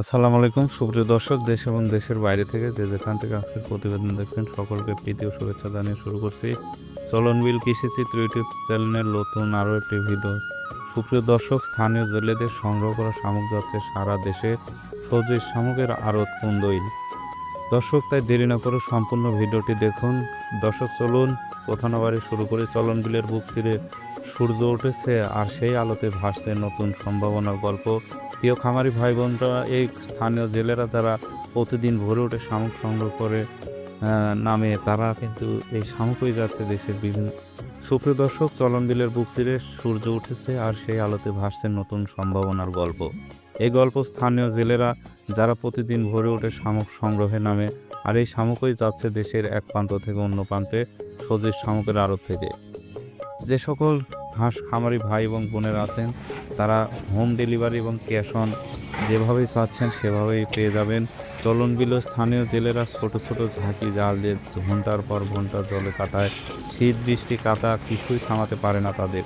আসসালামু আলাইকুম, সুপ্রিয় দর্শক, দেশ এবং দেশের বাইরে থেকে যে যেখান থেকে আজকের প্রতিবেদন দেখছেন, সকলকে প্রীতি ও শুভেচ্ছা জানিয়ে শুরু করছি চলন বিল কৃষিচিত্র ইউটিউব চ্যানেলের নতুন আরও একটি ভিডিও। সুপ্রিয় দর্শক, স্থানীয় জেলেদের সংগ্রহ করা শামুক যাচ্ছে সারা দেশে, সবজির শামুকের আড়ত কুন্দইল দর্শক, তাই দেরি না করে সম্পূর্ণ ভিডিওটি দেখুন। দর্শক, চলুন না বাড়ি শুরু করে। চলন বিলের বুক চিরে সূর্য উঠেছে আর সেই আলোতে ভাসছে নতুন সম্ভাবনার গল্প। প্রিয় খামারি ভাই বোনরা এই স্থানীয় জেলেরা যারা প্রতিদিন ভোরে উঠে শামুক সংগ্রহ করে নামে, তারা কিন্তু এই শামুকই যাচ্ছে দেশের বিভিন্ন। সুপ্রিয় দর্শক, চলন বিলের বুক চিরে সূর্য উঠেছে আর সেই আলোতে ভাসছে নতুন সম্ভাবনার গল্প। এই গল্প স্থানীয় জেলেরা যারা প্রতিদিন ভোরে উঠে শামুক সংগ্রহে নামে, আর এই শামুকই যাচ্ছে দেশের এক প্রান্ত থেকে অন্য প্রান্তে সজির শামুকের আড়ত থেকে। যে সকল হাঁস খামারি ভাই এবং বোনেরা আছেন, তারা হোম ডেলিভারি এবং ক্যাশ অন যেভাবেই চাচ্ছেন সেভাবেই পেয়ে যাবেন। চলন বিল স্থানীয় জেলেরা ছোট ছোট ঝাঁকি, জাল দিয়ে ঘণ্টার পর ঘণ্টা জলে কাটায়। শীত, বৃষ্টি কাতা কিছুই থামাতে পারে না তাদের।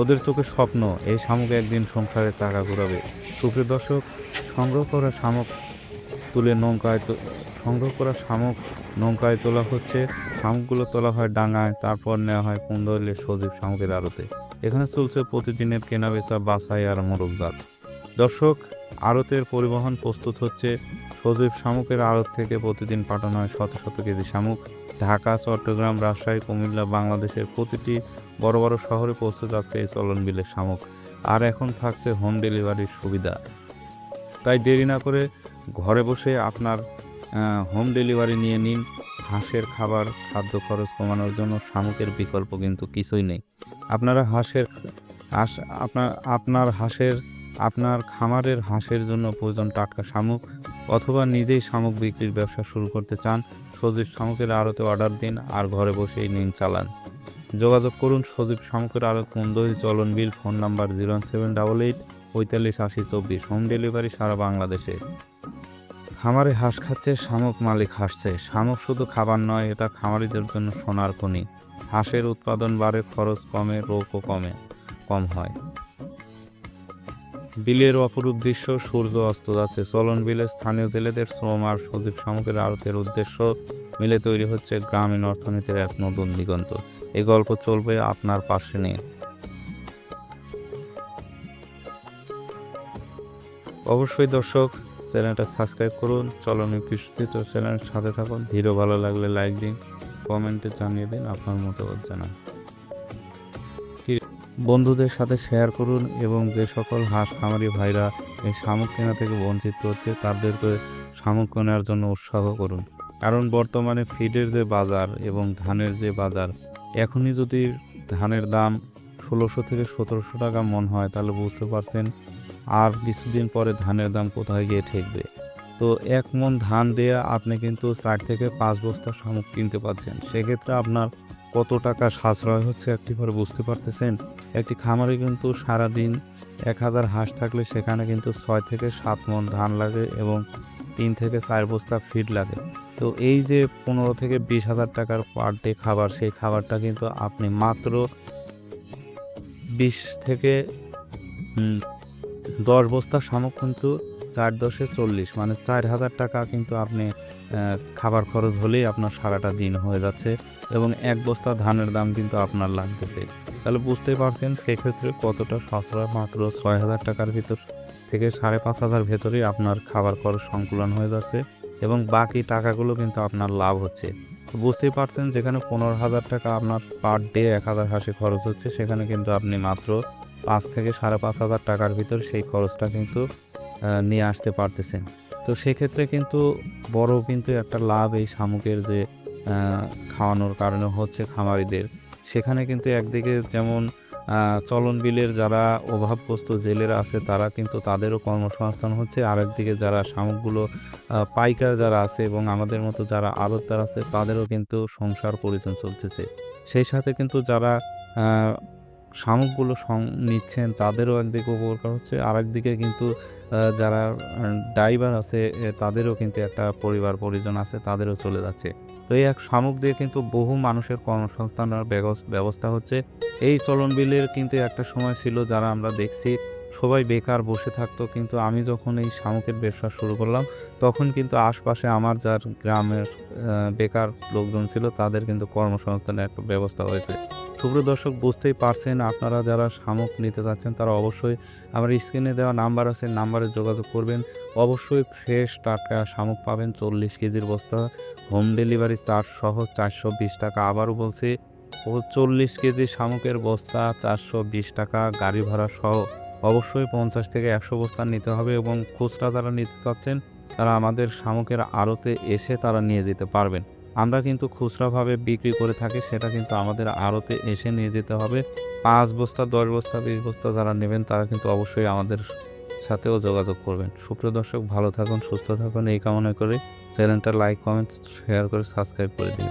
ওদের চোখে স্বপ্ন, এই শামুক একদিন সংসারে চাকা ঘুরাবে। সুপ্রিয় দর্শক, সংগ্রহ করা শামুক তুলে নৌকায় সংগ্রহ করা শামুক নৌকায় তোলা হচ্ছে। শামুকগুলো তোলা হয় ডাঙায়, তারপর নেওয়া হয় কুন্দলে সজীব শামুকের আড়তে এখানে চলছে প্রতিদিনের কেনাবেচা, বাছাই আর মোরগজাত। দর্শক, আড়তের পরিবহন প্রস্তুত হচ্ছে। সজীব শামুকের আড়ত থেকে প্রতিদিন পাঠানো হয় শত শত কেজি শামুক। ঢাকা, চট্টগ্রাম, রাজশাহী, কুমিল্লা, বাংলাদেশের প্রতিটি বড় বড় শহরে পৌঁছে যাচ্ছে এই চলন বিলের শামুক। আর এখন থাকছে হোম ডেলিভারির সুবিধা। তাই দেরি না করে ঘরে বসে আপনার হোম ডেলিভারি নিয়ে নিন। হাঁসের খাবার, খাদ্য খরচ কমানোর জন্য শামুকের বিকল্প কিন্তু কিছুই নেই। আপনারা হাঁসের হাঁস, আপনার আপনার হাঁসের, আপনার খামারের হাঁসের জন্য প্রয়োজন টাটকা শামুক অথবা নিজেই শামুক বিক্রির ব্যবসা শুরু করতে চান, সজীব শামুকের আড়তে অর্ডার দিন আর ঘরে বসেই নিন চালান। যোগাযোগ করুন সজীব শামুকের আড়ত Kundai Chalan Beel phone number zero seven double eight, পঁয়তাল্লিশ আশি চব্বিশ, হোম ডেলিভারি সারা বাংলাদেশে। খামারে হাঁস খাচ্ছে, শামুক মালিক হাসছে। শামুক শুধু খাবার নয়, এটা খামারিদের জন্য সোনার খনি হাঁসের উৎপাদন বাড়ে, খরচ কমে, রোগও কমে, কম হয়। বিলের অপরূপ দৃশ্য, সূর্য অস্ত যাচ্ছে। চলন বিলে স্থানীয় জেলেদের শ্রম আর সজীব শামুকের আড়তের উদ্দেশ্য মিলে তৈরি হচ্ছে গ্রামীণ অর্থনীতির এক নতুন দিগন্ত। এই গল্প চলবে আপনার পাশে নিয়ে। অবশ্যই দর্শক, চ্যানেলটা সাবস্ক্রাইব করুন। চলন কৃষিচিত্র চ্যানেলের সাথে থাকুন। ভিডিও ভালো লাগলে লাইক দিন। কমেন্টে জানিয়ে দিন আপনার মতামত জানান। বন্ধুদের সাথে শেয়ার করুন এবং যে সকল হাঁস খামারি ভাইরা এই শামুক কেনা থেকে বঞ্চিত হচ্ছে, তাদেরকে শামুক কেনার জন্য উৎসাহ করুন। কারণ বর্তমানে ফিডের যে বাজার এবং ধানের যে বাজার, এখনই যদি ধানের দাম ষোলোশো থেকে সতেরোশো টাকা মন হয়, তাহলে বুঝতে পারছেন আর কিছুদিন পরে ধানের দাম কোথায় গিয়ে ঠেকবে। তো এক মন ধান দিয়ে আপনি কিন্তু চার থেকে পাঁচ বস্তা শামুক কিনতে পারছেন। সেক্ষেত্রে আপনার কত টাকা সাশ্রয় হচ্ছে একটি করে বুঝতে পারতেছেন? একটি খামারে কিন্তু সারাদিন এক হাজার হাঁস থাকলে সেখানে কিন্তু ছয় থেকে সাত মন ধান লাগে এবং তিন থেকে চার বস্তা ফিড লাগে। তো এই যে পনেরো থেকে বিশ হাজার টাকার পার ডে খাবার, সেই খাবারটা কিন্তু আপনি মাত্র বিশ থেকে দশ বস্তা শামুক কিন্তু চার দশে চল্লিশ মানে চার হাজার টাকা কিন্তু আপনি খাবার খরচ হলেই আপনার সারাটা দিন হয়ে যাচ্ছে এবং এক বস্তা ধানের দাম কিন্তু আপনার লাগতেছে। তাহলে বুঝতেই পারছেন সেক্ষেত্রে কতটা সাশ্রয় মাত্র ছয় হাজার টাকার ভিতর থেকে সাড়ে পাঁচ হাজার ভেতরেই আপনার খাবার খরচ সংকুলন হয়ে যাচ্ছে এবং বাকি টাকাগুলো কিন্তু আপনার লাভ হচ্ছে। বুঝতেই পারছেন যেখানে পনেরো হাজার টাকা আপনার পার ডে এক হাজার হাসি খরচ হচ্ছে, সেখানে কিন্তু আপনি মাত্র পাঁচ থেকে সাড়ে পাঁচ হাজার টাকার ভিতর সেই খরচটা কিন্তু নিয়ে আসতে পারতেছেন। তো সেক্ষেত্রে কিন্তু বড় কিন্তু একটা লাভ এই শামুকের যে খাওয়ানোর কারণে হচ্ছে খামারিদের। সেখানে কিন্তু একদিকে যেমন চলন বিলের যারা অভাবগ্রস্ত জেলেরা আছে, তারা কিন্তু তাদেরও কর্মসংস্থান হচ্ছে। আরেকদিকে যারা শামুকগুলো পাইকার যারা আছে এবং আমাদের মতো যারা আড়তদার আছে, তাদেরও কিন্তু সংসার পরিচয় চলতেছে। সেই সাথে কিন্তু যারা শামুকগুলো নিচ্ছেন তাদেরও একদিকে উপকার হচ্ছে আর একদিকে কিন্তু যারা ড্রাইভার আছে তাদেরও কিন্তু একটা পরিবার পরিজন আছে, তাদেরও চলে যাচ্ছে। তো এই এক শামুক দিয়ে কিন্তু বহু মানুষের কর্মসংস্থানের ব্যবস- ব্যবস্থা হচ্ছে। এই চলন বিলের কিন্তু একটা সময় ছিল যারা আমরা দেখছি, সবাই বেকার বসে থাকতো, কিন্তু আমি যখন এই শামুকের ব্যবসা শুরু করলাম, তখন কিন্তু আশপাশে আমার যার গ্রামের বেকার লোকজন ছিল, তাদের কিন্তু কর্মসংস্থানের একটা ব্যবস্থা হয়েছে। সুপ্রিয় দর্শক, বুঝতেই পারছেন আপনারা যারা শামুক নিতে চাচ্ছেন তারা অবশ্যই আমার স্ক্রিনে দেওয়া নাম্বার আছে, নাম্বারে যোগাযোগ করবেন। অবশ্যই ফ্রেশ টাটকা শামুক পাবেন, চল্লিশ কেজির বস্তা, হোম ডেলিভারি চার্জ সহ চারশো বিশ টাকা। আবারও বলছি, ও চল্লিশ কেজি শামুকের বস্তা, চারশো বিশ টাকা গাড়ি ভাড়া সহ অবশ্যই পঞ্চাশ থেকে একশো বস্তা নিতে হবে এবং খুচরা যারা নিতে চাচ্ছেন, তারা আমাদের শামুকের আড়তে এসে তারা নিয়ে যেতে পারবেন। আমরা কিন্তু খুচরাভাবে বিক্রি করে থাকি, সেটা কিন্তু আমাদের আড়তে এসে নিয়ে যেতে হবে। পাঁচ বস্তা, দশ বস্তা, বিশ বস্তা যারা নেবেন, তারা কিন্তু অবশ্যই আমাদের সাথেও যোগাযোগ করবেন। সুপ্রিয় দর্শক, ভালো থাকুন, সুস্থ থাকুন, এই কামনা করে চ্যানেলটা লাইক, কমেন্ট, শেয়ার করে সাবস্ক্রাইব করে দিন।